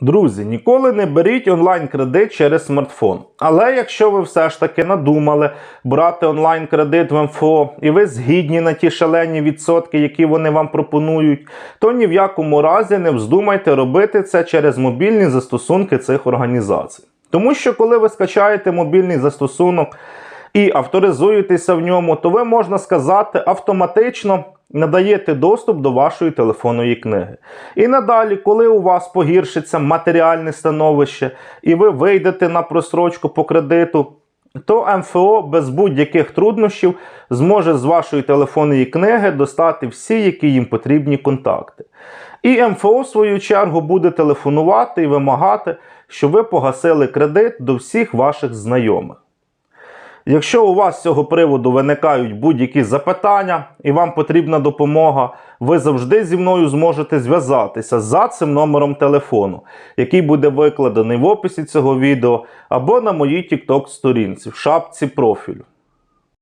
Друзі, ніколи не беріть онлайн-кредит через смартфон. Але якщо ви все ж таки надумали брати онлайн-кредит в МФО і ви згідні на ті шалені відсотки, які вони вам пропонують, то ні в якому разі не вздумайте робити це через мобільні застосунки цих організацій. Тому що коли ви скачаєте мобільний застосунок і авторизуєтеся в ньому, то ви можна сказати автоматично надаєте доступ до вашої телефонної книги. І надалі, коли у вас погіршиться матеріальне становище, і ви вийдете на просрочку по кредиту, то МФО без будь-яких труднощів зможе з вашої телефонної книги достати всі, які їм потрібні контакти. І МФО, в свою чергу, буде телефонувати і вимагати, щоб ви погасили кредит до всіх ваших знайомих. Якщо у вас з цього приводу виникають будь-які запитання і вам потрібна допомога, ви завжди зі мною зможете зв'язатися за цим номером телефону, який буде викладений в описі цього відео або на моїй TikTok сторінці в шапці профілю.